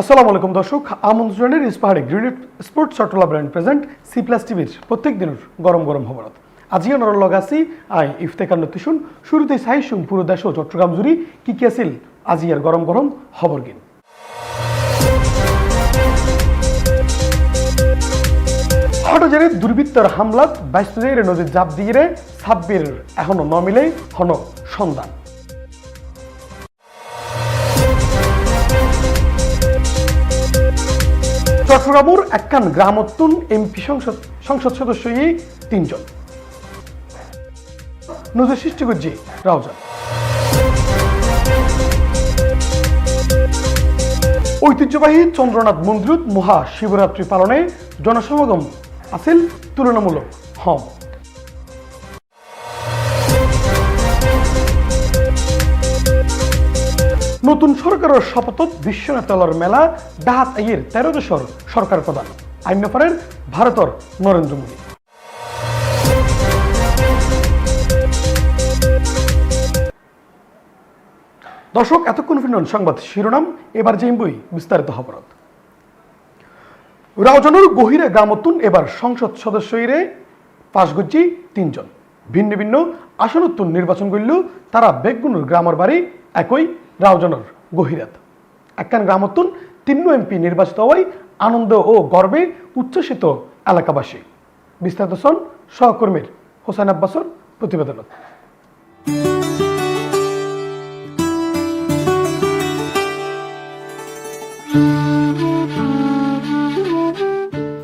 আসসালামু আলাইকুম দর্শক আমন্ত্রণের ইস্পাহারে গ্রিনেড sports Chattala brand present C plus টিভির প্রত্যেক দিনের গরম গরম খবর আজিও নর লগাসি আই ইফতেকার নতিশুন, শুরুতেই সাইসুম পুরো দেশ ও চট্টগ্রাম জুড়ি কি কি আছিল আজিয়ার গরম গরম খবর গিন। হটজারে দুর্বৃত্তর হামলাত বাইশ নদীর জাপ দিয়ে সাব্বির এখনও ন মিলে হন সন্ধান। চট্টগ্রামের একখান গ্রামোত্তন এমপি সংসদ সংসদ সদস্যই তিনজন। নজর সৃষ্টি করছি রাউজান। ঐতিহ্যবাহী চন্দ্রনাথ মন্দির মহা শিবরাত্রি পালনে জনসমাগম আছিল তুলনামূলক। হম। নতুন সরকারের শপথত বিশ্বনাথলর মেলা ডাহাত আইয়ের তেরো দেশর সরকার প্রধান। আইন ব্যাপারের ভারতর নরেন্দ্র মোদী। দর্শক, এতক্ষণ ফিরন সংবাদ শিরোনাম। এবার যে বই বিস্তারিত খবরত। রাউজানুর গহিরে গ্রামতুন এবার সংসদ সদস্য ইরে পাশ গজ্জি তিনজন। ভিন্ন ভিন্ন আসনত্তুন নির্বাচন করলেও তারা বেগুনুর গ্রামের বাড়ি একই রাউজানুর গহিরাত। একখান গ্রামতুন তিন্ন এমপি নির্বাচিত হওয়ায় আনন্দ ও গর্বে উচ্ছ্বসিত এলাকাবাসী। বিস্তারিত সন সহকর্মীর হোসেন আব্বাসর প্রতিবেদনত।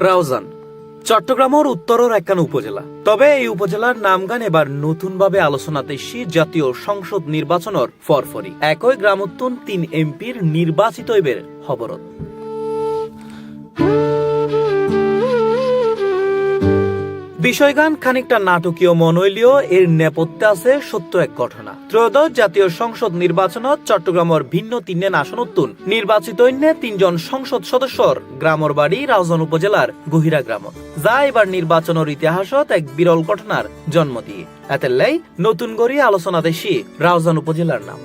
রাউজান চট্টগ্রামের উত্তরের একখান উপজেলা। তবে এই উপজেলার নামগান এবার নতুনভাবে আলোচনাতে শী জাতীয় সংসদ নির্বাচনের ফরফরি। একই গ্রামোত্তন তিন এমপির নির্বাচিত এবার খবরত বিষয়গান খানিকটা নাটকীয় মন হইলেও এর নেপথ্যে আছে সত্য এক ঘটনা। ত্রয়োদশ জাতীয় সংসদ নির্বাচনত চট্টগ্রামের ভিন্ন তিনজন আসনত্তুন নির্বাচিত অন্য তিনজন সংসদ সদস্যর গ্রামর বাড়ি রাউজান উপজেলার গহিরা গ্রাম যা এবার নির্বাচনের ইতিহাসত এক বিরল ঘটনার জন্ম দিয়ে। এতেলাই নতুন করে আলোচনা দেশি রাউজান উপজেলার নাম।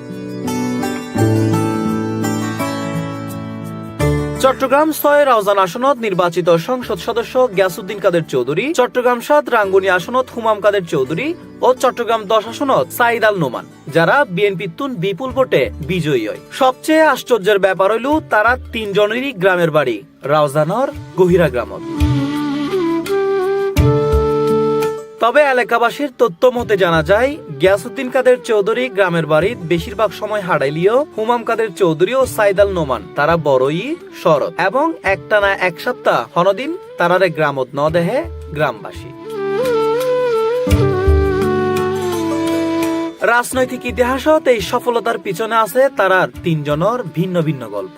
চট্টগ্রাম ছয় রাউজান আসনত নির্বাচিত সংসদ সদস্য গ্যাসুদ্দিন কাদের চৌধুরী, চট্টগ্রাম সাত রাঙ্গুনি আসনত হুমাম কাদের চৌধুরী ও চট্টগ্রাম দশ আসনত সাইদ আল নোমান, যারা বিএনপি তুন বিপুল ভোটে বিজয়ী হয়। সবচেয়ে আশ্চর্যের ব্যাপার হইল তারা তিনজনেরই গ্রামের বাড়ি, রাউজানর গহিরা গ্রামত। তবে এলাকাবাসীর তথ্য মতে জানা যায় গিয়াসুদ্দিন কাদের চৌধুরী গ্রামের বাড়ির বেশিরভাগ সময় হারাইলিও হুমাম কাদের চৌধুরী ও সাইদাল নোমান। তারা বড়ই শরৎ এবং একটানা এক সপ্তাহ হনদিন তারারে গ্রামত ন দেহে গ্রামবাসী। রাজনৈতিক ইতিহাসত এই সফলতার পিছনে আছে তারার তিনজনের ভিন্ন ভিন্ন গল্প।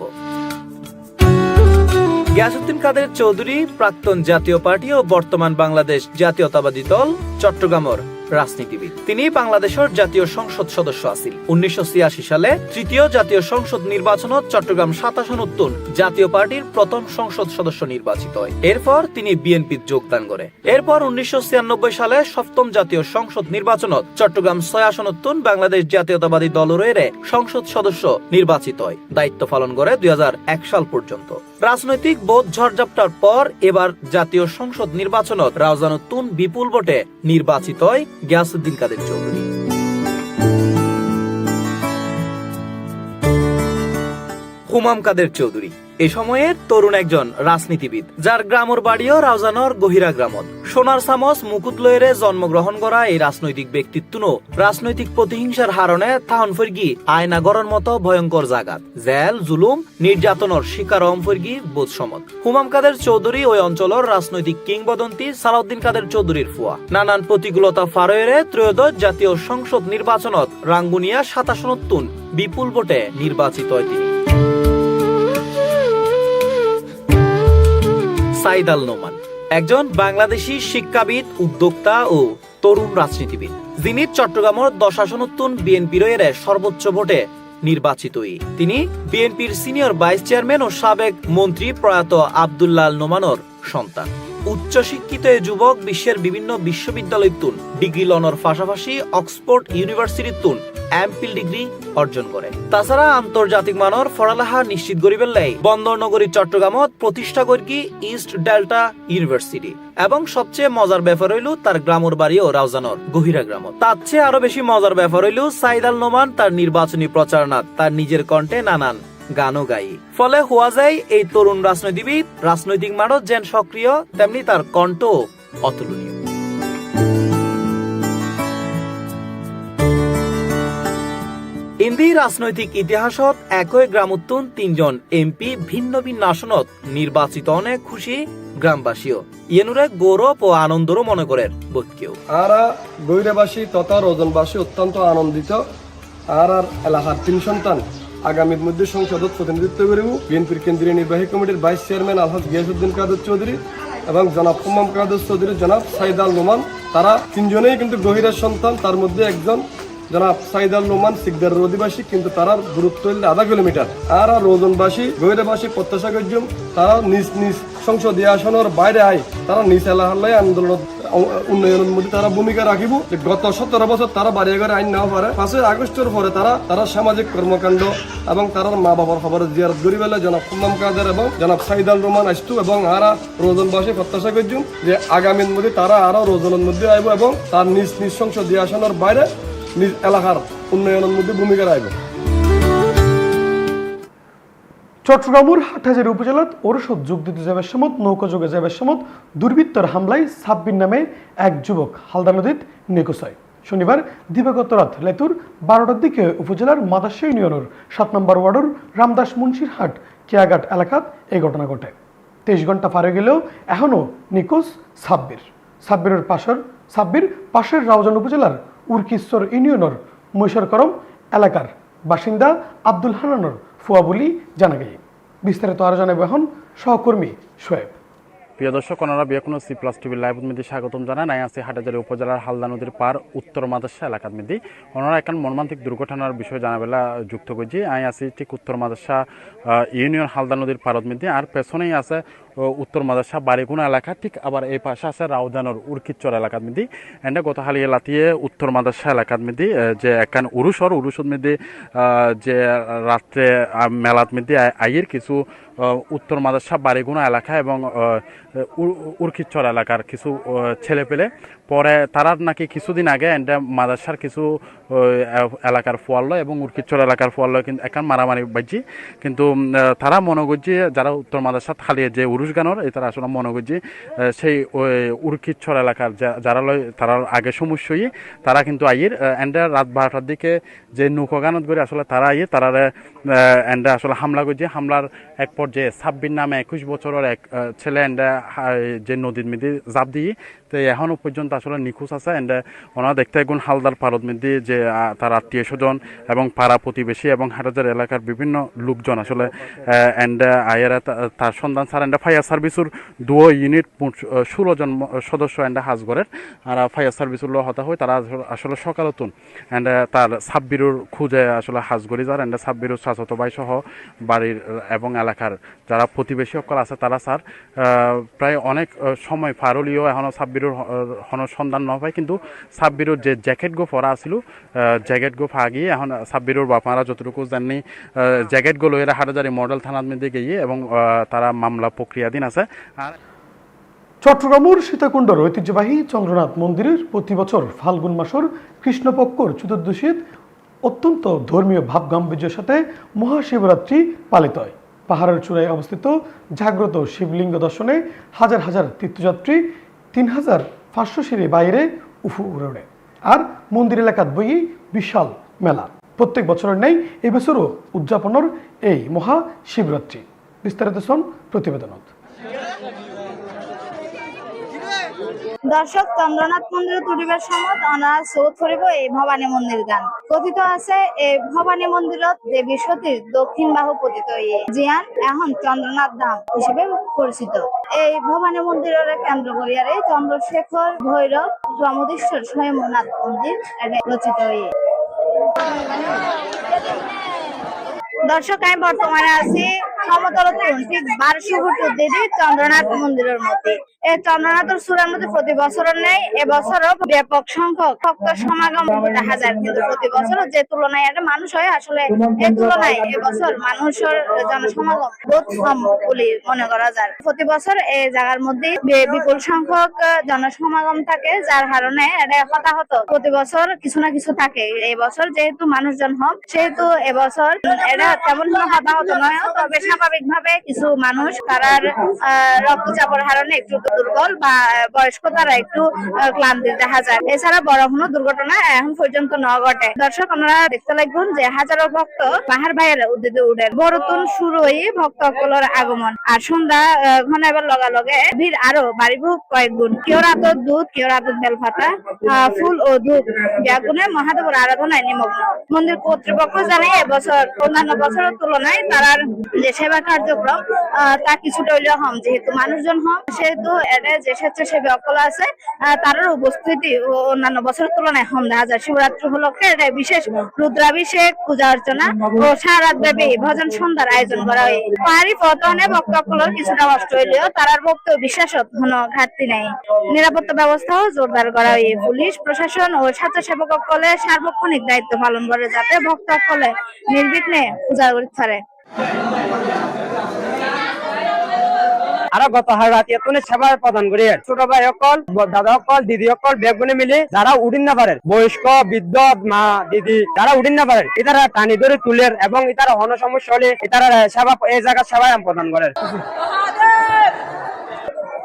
গিয়াসুদ্দিন কাদের চৌধুরী, প্রাক্তন জাতীয় পার্টি ও বর্তমান বাংলাদেশ জাতীয়তাবাদী দল, চট্টগ্রামের রাজনীতিবিদ। তিনি বাংলাদেশের জাতীয় সংসদ সদস্য আছিল উনিশশো সালে তৃতীয় জাতীয় সংসদ নির্বাচনত চট্টগ্রাম সাতাশন উত্তর জাতীয় পার্টির প্রথম সংসদ সদস্য নির্বাচিত হয়। এরপর তিনি বিএনপির যোগদান করে। এরপর উনিশশো ছিয়ানব্বই সালে সপ্তম জাতীয় সংসদ নির্বাচনত চট্টগ্রাম ছয় আসনত্তুন বাংলাদেশ জাতীয়তাবাদী দলের সংসদ সদস্য নির্বাচিত হয়। দায়িত্ব পালন করে দুই হাজার এক সাল পর্যন্ত। রাজনৈতিক বোধ ঝড়ঝাপটার পর এবার জাতীয় সংসদ নির্বাচনত রাউজানুত্তুন বিপুল ভোটে নির্বাচিত হয় গিয়াসুদ্দিন কাদের চৌধুরী। হুমাম কাদের চৌধুরী। এ সময়ের তরুণ একজন রাজনীতিবিদ, যার গ্রামর বাড়িও রাউজানর গহিরা গ্রামত। সোনার সামস মুকুট লয়েরে জন্মগ্রহণ করা এই রাজনৈতিক ব্যক্তিত্ব রাজনৈতিক প্রতিহিংসার হারণে থাহন ফর্গি আয়নাগরের মতো ভয়ঙ্কর জাগাত। জেল, জুলুম, নির্যাতনের শিকার হম ফর্গি বোধ সমত। হুমাম কাদের চৌধুরী ওই অঞ্চলের রাজনৈতিক কিংবদন্তি সালাউদ্দিন কাদের চৌধুরীর ফুয়া। নানান প্রতিকূলতা ফারয়েরে ত্রয়োদশ জাতীয় সংসদ নির্বাচনত রাঙ্গুনিয়া সাতাশনত্তুন বিপুল ভোটে নির্বাচিত হয় তিনি। সাইদ আল নোমান, একজন বাংলাদেশি শিক্ষাবিদ, উদ্যোক্তা ও তরুণ রাজনীতিবিদ। যিনি চট্টগ্রামের দশাসনোত্তন বিএনপির এর সর্বোচ্চ ভোটে নির্বাচিত। তিনি বিএনপির সিনিয়র ভাইস চেয়ারম্যান ও সাবেক মন্ত্রী প্রয়াত আবদুল্লাহ আল নোমানর সন্তান। উচ্চশিক্ষিত এই যুবক বিশ্বের বিভিন্ন বিশ্ববিদ্যালয় তুন, ডিগ্রি লনর পাশাপাশি অক্সফোর্ড ইউনিভার্সিটির তুন এমপিল ডিগ্রি অর্জন করে। তাছাড়া আন্তর্জাতিক মানর পড়ালেখা নিশ্চিত করিবেন লাই, বন্দর নগরী চট্টগ্রামত প্রতিষ্ঠা করি ইস্ট ডেল্টা ইউনিভার্সিটি এবং সবচেয়ে মজার ব্যাপার হইল তার গ্রামের বাড়িও রাউজানর, গহিরা গ্রাম তার চেয়ে আরও বেশি মজার ব্যাপার হইল সাইদ আল নোমান তার নির্বাচনী প্রচারণা তার নিজের কণ্ঠে নানান গানও গাই ফলে হওয়া যায় এই তরুণ রাজনীতিবিদ, রাজনৈতিক মানব যেন সক্রিয়, তেমনি তার কণ্ঠ অতুলনীয়। ইন্দি রাজনৈতিক ইতিহাসত একই গ্রামোত্তন তিনজন। এমপি ভিন্ন ভিন্ন আসনত। নির্বাচিত অনেক খুশি গ্রামবাসীও। ইয়েনুরে গৌরব ও আনন্দরও মনে করেন বোধকেও আর গৈরাবাসী তথা রোজনবাসী অত্যন্ত আনন্দিত। আর আর এলাকার তিন সন্তান। আগামীর মধ্যে সংসদত প্রতিনিধিত্ব করিব। বিএনপির কেন্দ্রীয় নির্বাহী কমিটির ভাইস চেয়ারম্যান আলহাজ গিয়াসুদ্দিন কাদের চৌধুরী এবং জনাব কুমাম কাদের চৌধুরী জনাব সাইদ আল নোমান। তারা তিনজনেই কিন্তু গহিরের সন্তান। তার মধ্যে একজন জনাব সাইদ আল নোমান সিকদারের অধিবাসী, কিন্তু তারা দূরত্ব হইলে আধা কিলোমিটার। আর আর রোজনবাসী, গৈরাবাসী, প্রত্যাশা করছুম তারা নিজ নিজ সংসদীয় আসনের বাইরে আয়, তারা নিজ এলাকার আন্দোলন উন্নয়নের মধ্যে তারা ভূমিকা রাখিব। যে গত সতেরো বছর তারা বাড়ি ঘরে আইন নেওয়া পারে। পাঁচই আগস্টের পরে তারা তারা সামাজিক কর্মকাণ্ড এবং তারা মা বাবার খবর জিয়ারত করি বেলা জনাব কুল্লাম কাদের এবং জনাব সাইদাল রহমান আসতু এবং আরা রোজনবাসী প্রত্যাশা করছুম যে আগামীর মধ্যে তারা আরও রোজনের মধ্যে আইব এবং তার নিজ নিজ সংসদীয় আসনের বাইরে নিজ এলাকার উন্নয়নের মধ্যে ভূমিকা রাখব। চট্টগ্রামের হাটহাজারী উপজেলাত ওরসদ যোগ দিতে যাবার সময় নৌকা যোগে যাবার সময় দুর্বৃত্তর হামলায় সাব্বির নামে এক যুবক হালদা নদীত নিখোঁজ হয়। শনিবার দিবাগত রাত লেতুর বারোটার দিকে উপজেলার মাদাসা ইউনিয়নের সাত নম্বর ওয়ার্ডের রামদাস মুন্সিরহাট কেয়াঘাট এলাকাত এই ঘটনা ঘটে। তেইশ ঘণ্টা পারে গেলেও এখনও নিখোঁজ সাব্বির সাব্বিরের পাশের সাব্বির পাশের রাউজান উপজেলার উর্কিশ্বর ইউনিয়নের মৈশর করম এলাকার বাসিন্দা আব্দুল হানানোর ফুয়া বলি জানা গেছে। বিস্তারিত আরও জানাব এখন সহকর্মী শোয়েব প্রিয় দর্শক ওনারা বিয়াকুনো সি প্লাস টিভির লাইভ মধ্যে স্বাগতম জানান আই আছি হাটাজারি উপজেলার হালদা নদীর পার উত্তর মাদাসা এলাকার মধ্যে ওনারা এখন মর্মান্তিক দুর্ঘটনার বিষয়ে জানাবেলা যুক্ত করছি। আই আছি ঠিক উত্তর মাদাসা ইউনিয়ন হালদা নদীর পারত মধ্যে আর পেছনেই আছে উত্তর মাদাসা বাড়িগুনা এলাকা, ঠিক আবার এই পাশে আছে রাউজানোর উর্কিচর এলাকার মধ্যে এন্ডে গত হালিয়ে এলাতিয়ে উত্তর মাদাসা এলাকার মধ্যে যে একান উরুসর উরুসর মধ্যে যে রাত্রে মেলাত মধ্যে আই- আইয়ের কিছু উত্তর মাদাসা বাড়িগুনা এলাকা এবং উর্কিচর উর- এলাকার কিছু ছেলে পেলে পরে তারার নাকি কিছুদিন আগে এন্ডে মাদাসার কিছু এলাকার ফোয়াল্ল এবং উর্কিচ্চর এলাকার ফোয়াল্ল কিন্তু একান মারামারি বাজি। কিন্তু তারা মনে করছে যারা উত্তর মাদাসাত খালিয়ে যে গানোর এই তারা আসলে মনে করছে সেই উর্কিচ্ছর এলাকার যারা লয়, তারা আগে সমস্যই, তারা কিন্তু আইয়ের এন্ডে রাত বারোটার দিকে যে নৌকো গানত করে আসলে তারা আইয়ে, তারা এন্ডে আসলে হামলা করছে। হামলার এক পর্যায়ে সাব্বির নামে একুশ বছরের এক ছেলে এন্ডে যে নদীর মেদি জাপ দিয়ে তো এখনও পর্যন্ত আসলে নিখোঁজ আছে। এন্ড ওনারা দেখতে এগুন হালদার পারদ মধ্যে যে তার আত্মীয় স্বজন এবং পাড়া প্রতিবেশী এবং হাটাজার এলাকার বিভিন্ন লোকজন আসলে এন্ড আয়েরা তা- তার সন্ধান স্যার এন্ড ফায়ার সার্ভিসের দুও ইউনিট ষোলো জন সদস্য এন্ড হাজ করেন আর ফায়ার সার্ভিসের হতা হয় তারা আসলে- সকালতুন এন্ড তার সাব্বিরুর খুঁজে আসলে হাজগড়ি যার এন্ড সাব্বিরুর শাসত ভাই সহ বাড়ির এবং এলাকার যারা প্রতিবেশী সকল আছে তারা স্যার প্রায় অনেক সময় ফারলিও এখনও সাব্বিরুর হ- হন সন্ধান ন পায় কিন্তু সাব্বিরুর যে জ্যাকেট গো পরা আছিল জ্যাকেট গো ফাগিয়ে এখন সাব্বিরুর বাপারা যতটুকু জানি জ্যাকেট গো লইরা হাটাজারি মডেল থানার মধ্যে গিয়ে এবং তারা মামলা প্রক্রিয়াধীন আছে। আর চট্টগ্রামের সীতাকুণ্ডর ঐতিহ্যবাহী চন্দ্রনাথ মন্দিরের প্রতি বছর ফাল্গুন মাসের কৃষ্ণপক্ষর চতুর্দশীত অত্যন্ত ধর্মীয় ভাব গাম্ভীর্যের সাথে মহাশিবরাত্রি পালিত হয়। পাহাড়ের চূড়ায় অবস্থিত জাগ্রত শিবলিঙ্গ দর্শনে হাজার হাজার তীর্থযাত্রী তিন হাজার পাঁচশো সিঁড়ি বাইরে উফু উড়ে। আর মন্দির এলাকাত বই বিশাল মেলা। প্রত্যেক বছরের নেই এবছরও উদযাপনের এই মহা শিবরাত্রি। বিস্তারিত শোন প্রতিবেদনত। দর্শক, চন্দ্রনাথ মন্দিরে তুলিবার সময়ত অনার সৌদ ফুরিব এই ভবানী মন্দির গান। কথিত আছে, এই ভবানী মন্দিরত দেবী সতীর দক্ষিণ বাহু পতিত জিয়ান এখন চন্দ্রনাথ ধাম হিসেবে পরিচিত। এই ভবানী মন্দিরের কেন্দ্র করিয়ারে চন্দ্রশেখর ভৈরব প্রমোদেশ্বর স্বয়ংনাথ মন্দির রচিত ইয়ে দর্শক, আমি বর্তমানে আছি সমতল ঠিক বারোশো ফুট উদ্দেশ্যে চন্দ্রনাথ মন্দিরের মধ্যে। এই চন্দ্রনাথের সুরের মধ্যে প্রতি বছরের নেই এবছরও ব্যাপক সংখ্যক ভক্ত সমাগম দেখা যায়। কিন্তু প্রতি বছর যে তুলনায় একটা মানুষ হয়, আসলে এই তুলনায় এবছর মানুষের জনসমাগম বোধ কম বলে মনে করা যায়। প্রতি বছর এই জায়গার মধ্যে বিপুল সংখ্যক জনসমাগম থাকে, যার কারণে এটা হতাহত। প্রতি বছর কিছু না কিছু থাকে। এই বছর যেহেতু মানুষজন হম সেহেতু এবছর এটা তেমন কোনো হতাহত নয়। তবে স্বাভাবিক ভাবে কিছু মানুষ তারার রক্তচাপের কারণে একটু দুর্বল বা বয়স্ক তারা একটু ক্লান্তি দেখা যায়। এছাড়া বড় কোনো দুর্ঘটনা এখন পর্যন্ত ন ঘটে দর্শক আপনারা দেখতে লাগবেন যে হাজারো ভক্ত পাহাড় ভাইয়ের উদ্যোগে উঠেন বড়তুন শুরু হয়ে ভক্ত সকলের আগমন। আর সন্ধ্যা আহ, ঘনাইবার লগে লগে ভিড় আরও বাড়িব কয়েক গুণ কেউ রাতত দুধ কেউ রাতত বেলপাতা ফুল ও ধূপ। ব্যাগুনে মহাদেবের আরাধনায় নিমগ্ন। মন্দির কর্তৃপক্ষ জানায় এবছর অন্যান্য বছরের তুলনায় তারার যে সেবা কার্যক্রম তা কিছুটা হইলেও হম, যেহেতু মানুষজন হম, সেহেতু এটা যে স্বেচ্ছাসেবী অকল আছে তারও উপস্থিতি অন্যান্য বছরের তুলনায় হম, দেখা যায় শিবরাত্রি উপলক্ষে এটা বিশেষ রুদ্রাভিষেক, পূজা অর্চনা ও সারাত ব্যাপী ভজন সন্ধ্যার আয়োজন করা হয়। পাহাড়ি পতনে ভক্তসকলের কিছুটা কষ্ট হইলেও তারার ভক্ত বিশ্বাসত কোনো ঘাটতি নাই। নিরাপত্তা ব্যবস্থাও জোরদার করা হয়। পুলিশ, প্রশাসন ও স্বেচ্ছাসেবক সকলে সার্বক্ষণিক দায়িত্ব পালন করে যাতে ভক্ত সকলে নির্বিঘ্নে পূজা পারে আরও গত রাতে এতনে সেবা প্রদান করি। ছোট ভাই অকল, দাদা অকল, দিদি অকল, বেগুনে মিলে, যারা উঠিন না পারে বয়স্ক, বৃদ্ধ, মা, দিদি, যারা উঠিন না পারে এটারা টানি ধরে তুলের এবং এটারা হন সমস্যা হলে এটারা সেবা, এই জায়গার সেবায় প্রদান করে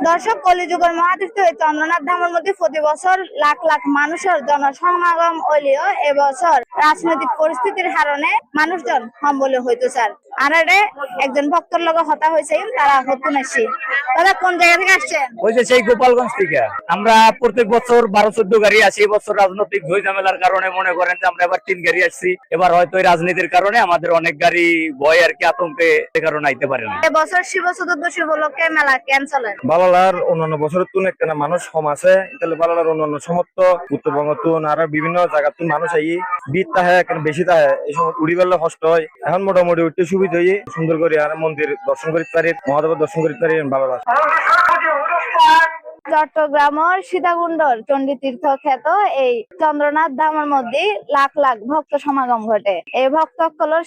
দর্শক কলিযুগের মহাতীর্থ এই চন্দ্রনাথ ধামের মধ্যে প্রতি বছর লাখ লাখ মানুষের জনসমাগম হইলেও এবছর রাজনৈতিক পরিস্থিতির কারণে মানুষজন কম বলে হইতো স্যার। আর একজন ভক্তর লগে হতা হয়েছে তারা দাদা কোন জায়গা থেকে আসছেন? ওই যে সেই গোপালগঞ্জ থেকে। আমরা প্রত্যেক বছর বারো চোদ্দ গাড়ি আসি এবছর রাজনৈতিক ঝই ঝামেলার কারণে মনে করেন যে আমরা এবার তিন গাড়ি আসছি। এবার হয়তো এই রাজনীতির কারণে আমাদের অনেক গাড়ি ভয় আর কি আতঙ্কে কারণে আইতে পারে না। এবছর শিব চতুর্দশী উপলক্ষে মেলা ক্যান্সেলের বালালার অন্যান্য বছরের তুন একটা মানুষ কম আছে। তাহলে পালার অন্যান্য সমর্থ, উত্তরবঙ্গ তুন, আর বিভিন্ন জায়গা তুন মানুষ আই বিদ তাহে এখানে বেশি তাহে, এই সময় উড়ি বেলা কষ্ট হয়। এখন মোটামুটি উঠতে সুবিধা হয়ে সুন্দর করে আর মন্দির দর্শন করতে পারি, মহাদেবের দর্শন করিতে পারি ভালো লাগে চট্টগ্রামের সীতাকুণ্ডর চণ্ডী তীর্থ খ্যাত এই চন্দ্রনাথ ধামের মধ্যে লাখ লাখ ভক্ত সমাগম ঘটে। এই ভক্ত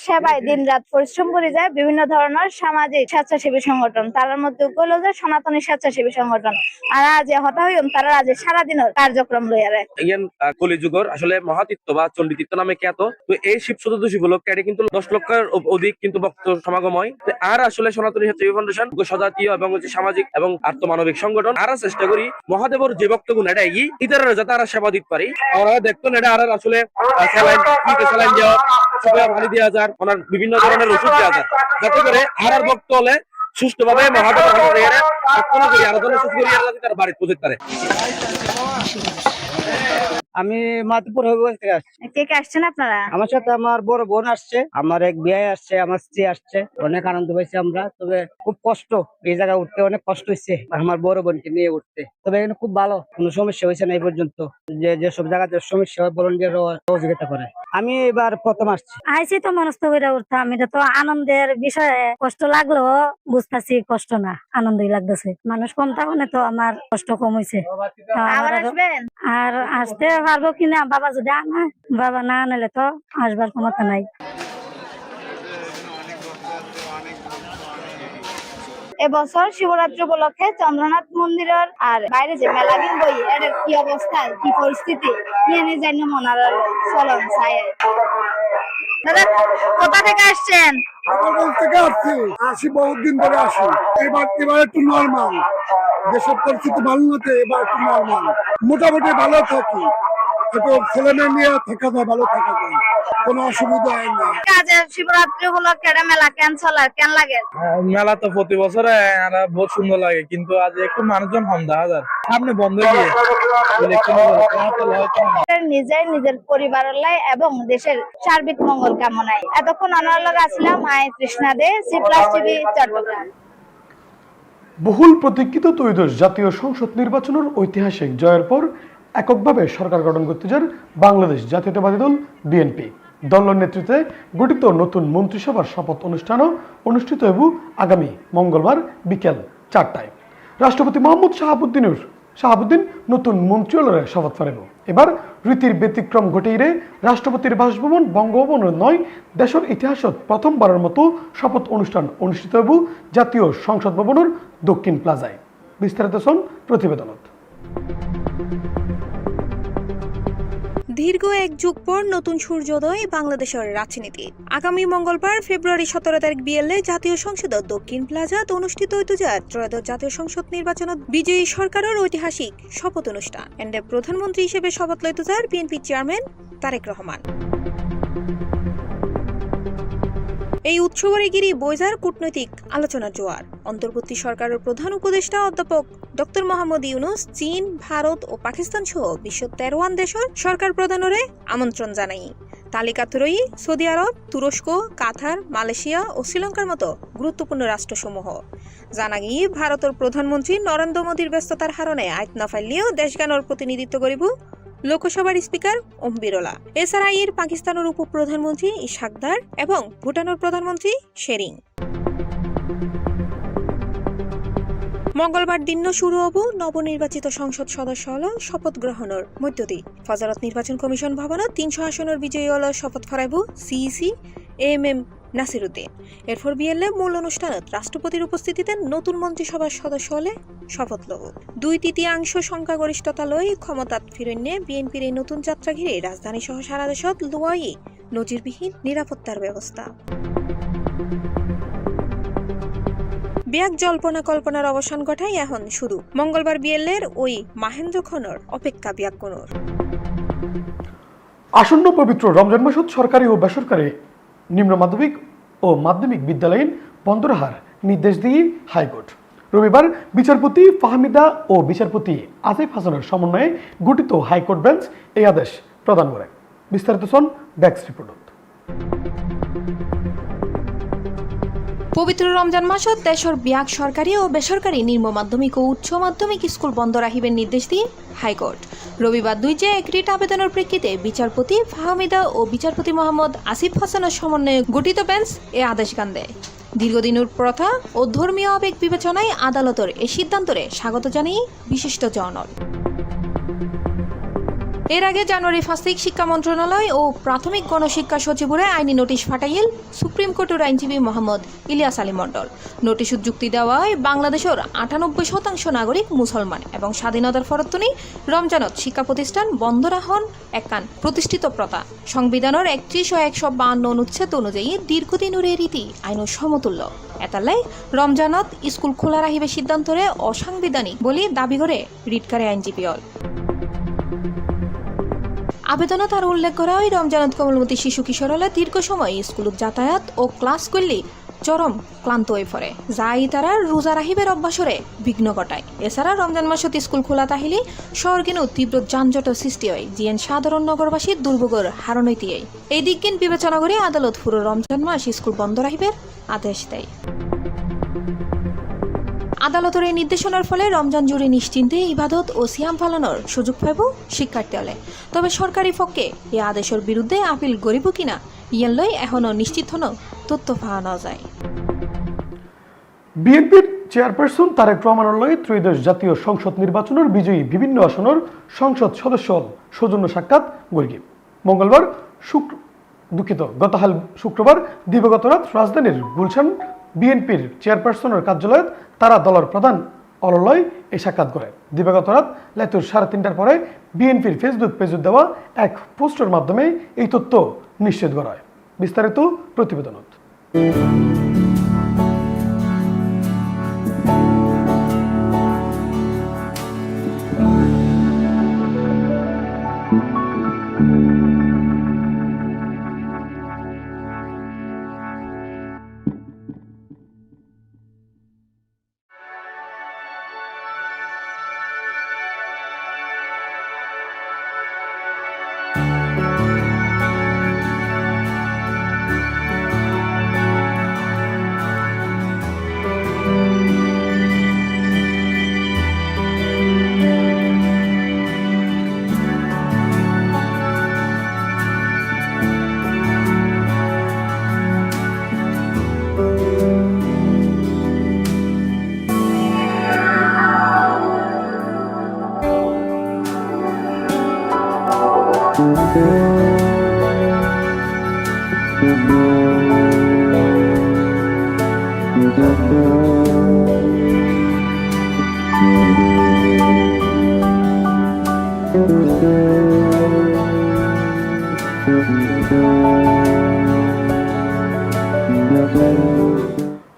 সেবায় দিন রাত পরিশ্রম করে যায় বিভিন্ন ধরনের সামাজিক স্বেচ্ছাসেবী সংগঠন। তার মধ্যে যে সনাতনী স্বেচ্ছাসেবী সংগঠন। আর আজ হতা হইম তারা আজ সারাদিনের কার্যক্রম লইয়ারে কলিযুগর আসলে মহাতীর্থ বা চণ্ডীতীর্থ নামে খ্যাত। তো এই শিব চতুর্দশী উপলক্ষে কিন্তু দশ লক্ষের অধিক কিন্তু ভক্ত সমাগম হয়। আর আসলে সনাতনী ক্ষেত্রে ফাউন্ডেশন সজাতীয় এবং সামাজিক এবং আত্মমানবিক সংগঠন, আর চেষ্টা করি মহাদেবর যে বক্তব্য এটা এগি ইতারা যাতে আর সেবা দিতে পারি। আমরা দেখতো এটা আর আসলে দেওয়া যায়, ওনার বিভিন্ন ধরনের ওষুধ দেওয়া যায়। যাতে করে আর আর ভক্ত হলে সুষ্ঠুভাবে মহাদেব আরাধনা সুস্থ করি আর তার বাড়িতে পৌঁছতে পারে। আমি মাতপুর হবিগঞ্জ থেকে আসছি। কে কে আসছেন আপনারা? আমার সাথে আমার বড় বোন আসছে আমার এক বিয়ে আসছে আমার স্ত্রী আসছে। অনেক আনন্দ পাইছি আমরা তবে খুব কষ্ট। এই জায়গায় উঠতে অনেক কষ্ট হচ্ছে আমার বড় বোনকে নিয়ে উঠতে। তবে এখানে খুব ভালো কোনো সমস্যা হয়েছে না এই পর্যন্ত। যে যেসব জায়গাতে সমস্যা হয় ভলেন্টিয়ার সহযোগিতা করে। আমি এবার প্রথম আসছি। আইসি তো মনস্থ করে উঠতাম এটা তো আনন্দের বিষয়ে কষ্ট লাগল বুঝতেছি কষ্ট না আনন্দই লাগতেছে। মানুষ কম থাকুন তো আমার কষ্ট কম হয়েছে আর আসতে পারব কিনা বাবা যদি আনা, বাবা না আনলে তো আসবার ক্ষমতা নাই। এবছর শিবরাত্রি উপলক্ষে চন্দ্রনাথ মন্দিরের আর বাইরে যে মেলা দিন বই এটার কি অবস্থা? কি পরিস্থিতি? নিয়ে জানি মনার চলন চাই দাদা, কোথা থেকে আসছেন? গোপালগঞ্জ থেকে আসছি। আসি বহুত দিন ধরে আসি। এবার এবার একটু নর্মাল দেশের পরিস্থিতি ভালো নাতে এবার একটু নর্মাল মোটামুটি ভালো থাকি। একটু ছেলে নিয়ে থাকা যায় ভালো থাকা যায়। কোনো অসুবিধা হয় না। কাজে শিবরাত্রি উপলক্ষে এটা মেলা ক্যান্সেল আর কেন লাগে? মেলা তো প্রতি বছরে বহুত সুন্দর লাগে কিন্তু আজ একটু মানুষজন দেখা যায় সামনে বন্ধ গিয়ে ইলেকশন নিজের পরিবারের লাই এবং দেশের সার্বিক মঙ্গল কামনায়। এতক্ষণ অনার লগে আসলাম আয় Trishna De C plus TV Chattogram. বহুল প্রতীক্ষিত ত্রয়োদশ জাতীয় সংসদ নির্বাচনের ঐতিহাসিক জয়ের পর এককভাবে সরকার গঠন করতে যান বাংলাদেশ জাতীয়তাবাদী দল, বিএনপি। দলের নেতৃত্বে গঠিত নতুন মন্ত্রিসভার শপথ অনুষ্ঠানও অনুষ্ঠিত হব আগামী মঙ্গলবার বিকেল চারটায়। রাষ্ট্রপতি মোহাম্মদ শাহাবুদ্দিনের শাহাবুদ্দিন নতুন মন্ত্রীলয়ের শপথ করেন এবার রীতির ব্যতিক্রম ঘটেইরে রাষ্ট্রপতির বাসভবন বঙ্গভবনের নয়, দেশের ইতিহাসত প্রথমবারের মতো শপথ অনুষ্ঠান অনুষ্ঠিত হব জাতীয় সংসদ ভবনের দক্ষিণ প্লাজায়। বিস্তারিত শোন প্রতিবেদনত। দীর্ঘ এক যুগ পর নতুন সূর্যোদয় বাংলাদেশের রাজনীতি। আগামী মঙ্গলবার ফেব্রুয়ারি সতেরো তারিখ বিএলএ জাতীয় সংসদ দক্ষিণ প্লাজাত অনুষ্ঠিত যা ত্রয়োদশ জাতীয় সংসদ নির্বাচনত বিজয়ী সরকারের ঐতিহাসিক শপথ অনুষ্ঠান। এন্ডে প্রধানমন্ত্রী হিসেবে শপথ লইতুজার বিএনপি চেয়ারম্যান তারেক রহমান। এই উৎসবের গিরি বৈজার কূটনৈতিক আলোচনা জোয়ার। অন্তর্বর্তী সরকারের প্রধান উপদেষ্টা অধ্যাপক ডক্টর মোহাম্মদ ইউনুস চীন, ভারত ও পাকিস্তান সহ বিশ্ব তেরোয়ান দেশের সরকার প্রধানরে আমন্ত্রণ জানাই। তালিকাত রই সৌদি আরব, তুরস্ক, কাতার, মালয়েশিয়া ও শ্রীলঙ্কার মতো গুরুত্বপূর্ণ রাষ্ট্রসমূহ। জানা গিয়ে ভারতের প্রধানমন্ত্রী নরেন্দ্র মোদীর ব্যস্ততার হারণে আইত না ফাইলেও দেশগানোর প্রতিনিধিত্ব করিব লোকসভার স্পিকার ওম বিরলা। এছাড়া এর পাকিস্তানের উপপ্রধানমন্ত্রী ইশাকদার এবং ভুটানের প্রধানমন্ত্রী শেরিং। মঙ্গলবার দিন শুরু হব নবনির্বাচিত সংসদ সদস্য হল শপথ গ্রহণের মধ্য দিয়ে। ফজরত নির্বাচন কমিশন ভবনত তিনশো আসনের বিজয়ী হল শপথ ফরাইব সিইসি, এম এম নাসিরুদ্দিন। এরপর বিএলএ মূল অনুষ্ঠানত রাষ্ট্রপতির উপস্থিতিতে নতুন মন্ত্রিসভার সদস্য হলে শপথ লব দুই তৃতীয়াংশ সংখ্যাগরিষ্ঠতা লই ক্ষমতাত ফিরন্যে বিএনপির এই নতুন যাত্রা ঘিরে রাজধানী সহ সারা দেশত লোয়াই নজিরবিহীন নিরাপত্তার ব্যবস্থা। ব্যাগ জল্পনা কল্পনার অবসান ঘটায় এখন শুধু। মঙ্গলবার বিএলের ওই মাহেন্দ্র খনর অপেক্ষা ব্যাকুণর আসন্ন পবিত্র রমজান মাসুদ সরকারি ও বেসরকারি নিম্ন মাধ্যমিক ও মাধ্যমিক বিদ্যালয়ের বন্ধর হার নির্দেশ দিয়ে হাইকোর্ট। রবিবার বিচারপতি ফাহমিদা ও বিচারপতি আসিফ হাসানের সমন্বয়ে গঠিত হাইকোর্ট বেঞ্চ এই আদেশ প্রদান করে। বিস্তারিত শোন ব্যাক্স রিপোর্ট। পবিত্র রমজান মাসত দেশের ব্যাগ সরকারি ও বেসরকারি নিম্ন মাধ্যমিক ও উচ্চ মাধ্যমিক স্কুল বন্ধ রাখিবেন নির্দেশ দিয়ে হাইকোর্ট। রবিবার দুই যে এক রিট আবেদনের প্রেক্ষিতে বিচারপতি ফাহমিদা ও বিচারপতি মোহাম্মদ আসিফ হাসানের সমন্বয়ে গঠিত বেঞ্চ এ আদেশ গান দেয়। দীর্ঘদিনের প্রথা ও ধর্মীয় আবেগ বিবেচনায় আদালতের এই সিদ্ধান্তরে স্বাগত জানিয়ে বিশিষ্ট জনল এর আগে জানুয়ারি ফার্স্ট শিক্ষা মন্ত্রণালয় ও প্রাথমিক গণশিক্ষা সচিবরে আইনি নোটিশ ফাটাইল সুপ্রিম কোর্টের আইনজীবী মোহাম্মদ ইলিয়াস আলী মণ্ডল। নোটিশ যুক্তি দেওয়ায় বাংলাদেশের আটানব্বই শতাংশ নাগরিক মুসলমান এবং স্বাধীনতার ফরত্তনি রমজানত শিক্ষা প্রতিষ্ঠান বন্ধ রাখন একান প্রতিষ্ঠিত প্রথা। সংবিধানের একত্রিশ ও একশো বান্ন অনুচ্ছেদ অনুযায়ী দীর্ঘদিনের এই রীতি আইন সমতুল্য। এতালাই রমজানত স্কুল খোলা রাখিবে সিদ্ধান্তরে অসাংবিধানিক বলে দাবি করে রিটকারে আইনজীবী হল আবেদনত আর উল্লেখ করা হয়, রমজানত কমলমতি শিশু কিশোরলে দীর্ঘ সময় স্কুল যাতায়াত ও ক্লাস করলে চরম ক্লান্ত হয়ে পড়ে। যাই তারা রোজা রাহিবের অভ্যাসরে বিঘ্ন ঘটায়। এছাড়া রমজান মাসত স্কুল খোলা তাহিলে শহর তীব্র যানজট সৃষ্টি হয়। জিয়েন সাধারণ নগরবাসীর দুর্ভোগর হারণৈতিয়ে এই দিককিন বিবেচনা করে আদালত পুরো রমজান মাস স্কুল বন্ধ রাখিবের আদেশ দেয়। আদালতের এই নির্দেশনার ফলে রমজান জুড়ে নিশ্চিন্তে ইবাদত ও সিয়াম পালনের সুযোগ পাইব শিক্ষার্থী হলে তবে সরকারি পক্ষে এই আদেশের বিরুদ্ধে আপিল গরিব কিনা ইয়ান লই এখনও নিশ্চিত হন তথ্য পাওয়া না যায়। বিএনপির চেয়ারপারসন তারেক রহমানের লয় ত্রয়োদশ জাতীয় সংসদ নির্বাচনের বিজয়ী বিভিন্ন আসনের সংসদ সদস্য সৌজন্য সাক্ষাৎ গরিব মঙ্গলবার শুক্র দুঃখিত গতকাল শুক্রবার দিবগত রাত রাজধানীর গুলশান বিএনপির চেয়ারপারসনের কার্যালয়ত তারা দলের প্রধান অললয় এই সাক্ষাৎ করে। দিবাগত রাত লেতুর সাড়ে তিনটার পরে বিএনপির ফেসবুক পেজে দেওয়া এক পোস্টের মাধ্যমে এই তথ্য নিশ্চিত করা হয়। বিস্তারিত প্রতিবেদনত। Thank you.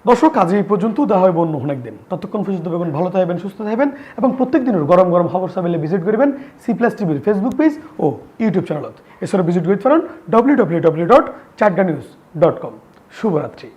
দর্শক, আজ এই পর্যন্ত দেখা হয় বন্য অনেক দিন ততক্ষণ পর্যন্ত বেগুন ভালো থাকবেন, সুস্থ থাকবেন এবং প্রত্যেক দিনের গরম গরম খবর সাবেলে ভিজিট করবেন সি প্লাস টিভির ফেসবুক পেজ ও ইউটিউব চ্যানেলত এছাড়া ভিজিট করতে পারেন W W W dot Chatga news dot com শুভরাত্রি।